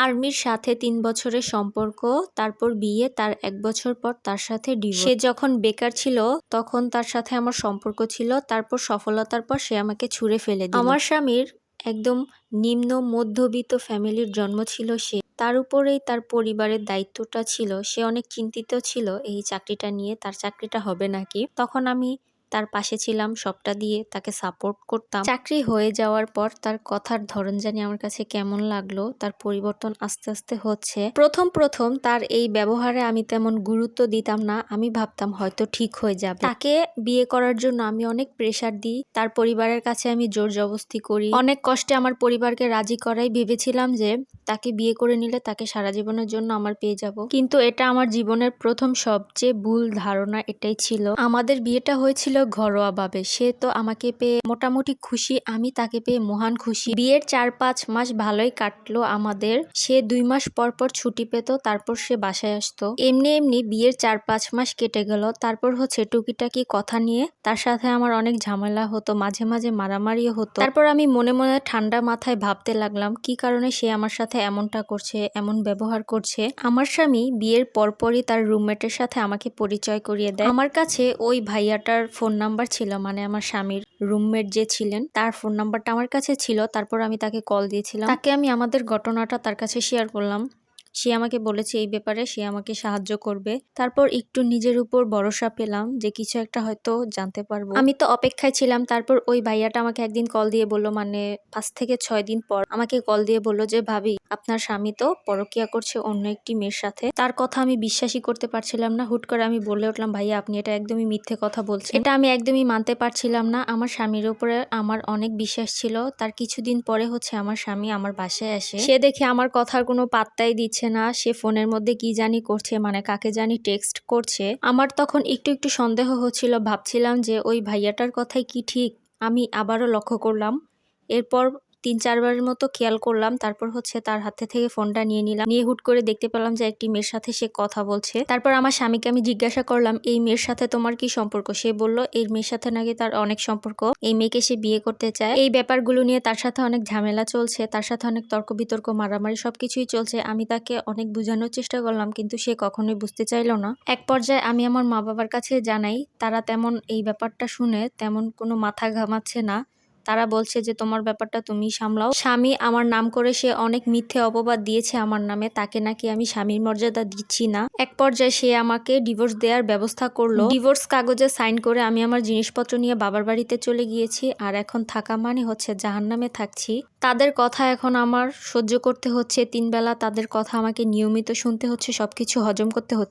আর্মির সাথে তিন বছরের সম্পর্ক, তারপর বিয়ে, তার এক বছর পর তার সাথে সে যখন বেকার ছিল, তখন তার সাথে আমার সম্পর্ক ছিল, তারপর সফলতার পর সে আমাকে ছুঁড়ে ফেলে আমার স্বামীর একদম নিম্ন মধ্যবিত্ত ফ্যামিলির জন্ম ছিল সে। তার উপরেই তার পরিবারের দায়িত্বটা ছিল। সে অনেক চিন্তিত ছিল, এই চাকরিটা নিয়ে, তার চাকরিটা হবে নাকি? তখন আমি তার পাশে ছিলাম সবটা দিয়ে, তাকে সাপোর্ট করতাম। চাকরি হয়ে যাওয়ার পর তার কথার ধরন জানি আমার কাছে কেমন লাগল, তার পরিবর্তন আস্তে আস্তে হচ্ছে। প্রথম প্রথম তার এই ব্যবহারে আমি তেমন গুরুত্ব দিতাম না, আমি ভাবতাম হয়তো ঠিক হয়ে যাবে। তাকে বিয়ে করার জন্য আমি অনেক প্রেসার দিই, তার পরিবারের কাছে আমি জোর জবস্তি করি। অনেক কষ্টে আমার পরিবারকে রাজি করাই ভেবেছিলাম যে, তাকে বিয়ে করে নিলে তাকে সারা জীবনের জন্য আমার পেয়ে যাব। কিন্তু এটা আমার জীবনের প্রথম সবচেয়ে ভুল ধারণা এটাই ছিল। আমাদের বিয়েটা হয়েছিল ঘরোয়াভাবে সে তো আমাকে পেয়ে মোটামুটি খুশি, আমি তাকে পেয়ে মহান খুশি। বিয়ের চার পাঁচ মাস ভালোই কাটলো আমাদের। সে দুই মাস পর পর ছুটি পেত, তারপর সে বাসায় আসতো। এমনি এমনি বিয়ের চার পাঁচ মাস কেটে গেল, তারপর হচ্ছে টুকিটাকি কথা নিয়ে তার সাথে আমার অনেক ঝামেলা হতো, মাঝে মাঝে মারামারিও হতো। তারপর আমি মনে মনে ঠান্ডা মাথায় ভাবতে লাগলাম, কি কারণে সে আমার সাথে এমনটা করছে, এমন ব্যবহার করছে? আমার স্বামী বিয়ের পরপরই তার রুমমেটের সাথে আমাকে পরিচয় করিয়ে দেয়। আমার কাছে ওই ভাইয়াটার ফোন নাম্বার ছিল মানে আমার স্বামীর রুমমেট যে ছিলেন, তার ফোন নাম্বারটা আমার কাছে ছিল, তারপর আমি তাকে কল দিয়েছিলাম। তাকে আমি আমাদের ঘটনাটা তার কাছে শেয়ার করলাম। সে আমাকে বলেছে এই ব্যাপারে, সে আমাকে সাহায্য করবে। তারপর একটু নিজের উপর ভরসা পেলাম যে কিছু একটা হয়তো জানতে পারব। আমি তো অপেক্ষায় ছিলাম, তারপর ওই ভাইয়াটা আমাকে একদিন কল দিয়ে বলল মানে পাঁচ থেকে ছয় দিন পর আমাকে কল দিয়ে বলল যে, ভাবি, আপনার স্বামী তো পরকিয়া করছে অন্য একটি মেয়ের সাথে। তার কথা আমি বিশ্বাসই করতে পারছিলাম না। হুট করে আমি বলে উঠলাম, ভাইয়া, আপনি এটা একদমই মিথ্যে কথা বলছেন। এটা আমি একদমই মানতে পারছিলাম না। আমার স্বামীর উপরে আমার অনেক বিশ্বাস ছিল। তার কিছুদিন পরে হচ্ছে আমার স্বামী আমার বাসায় আসে। সে দেখে আমার কথার কোনো পাত্তাই দিচ্ছে না, সে ফোনের মধ্যে কি জানি করছে মানে কাকে জানি টেক্সট করছে। আমার তখন একটু একটু সন্দেহ হচ্ছিল, ভাবছিলাম যে ওই ভাইয়াটার কথাই কি ঠিক, আমি আবারও লক্ষ্য করলাম। এরপর তিন চারবারের মতো খেয়াল করলাম, তারপর হচ্ছে তার হাতে থেকে ফোনটা নিয়ে নিলাম। নিয়ে হুট করে দেখতে পেলাম যে একটি মেয়ের সাথে সে কথা বলছে। তারপর আমার স্বামীকে আমি জিজ্ঞাসা করলাম, এই মেয়ের সাথে তোমার কি সম্পর্ক? সে বলল, এই মেয়ের সাথে নাকি তার অনেক সম্পর্ক। এই মেয়েকে সে বিয়ে করতে চায়। এই ব্যাপারগুলো নিয়ে তার সাথে অনেক ঝামেলা চলছে, তার সাথে অনেক তর্ক বিতর্ক মারামারি সবকিছুই চলছে। আমি তাকে অনেক বোঝানোর চেষ্টা করলাম, কিন্তু সে কখনোই বুঝতে চাইলো না। এক পর্যায়ে আমি আমার মা বাবার কাছে জানাই, তারা তেমন এই ব্যাপারটা শুনে তেমন কোনো মাথা ঘামাচ্ছে না। তারা বলছে যে তোমার ব্যাপারটা তুমি সামলাও। স্বামী আমার নাম করে সে অনেক মিথ্যে অপবাদ দিয়েছে আমার নামে। তাকে নাকি আমি স্বামীর মর্যাদা দিচ্ছি না। এক পর্যায়ে সে আমাকে ডিভোর্স দেওয়ার ব্যবস্থা করল। ডিভোর্স কাগজে সাইন করে আমি আমার জিনিসপত্র নিয়ে বাবার বাড়িতে চলে গিয়েছি। আর এখন থাকা মানে হচ্ছে জাহান্নামে থাকছি। তাদের কথা এখন আমার সহ্য করতে হচ্ছে। তিন বেলা তাদের কথা আমাকে নিয়মিত শুনতে হচ্ছে। সবকিছু হজম করতে হচ্ছে।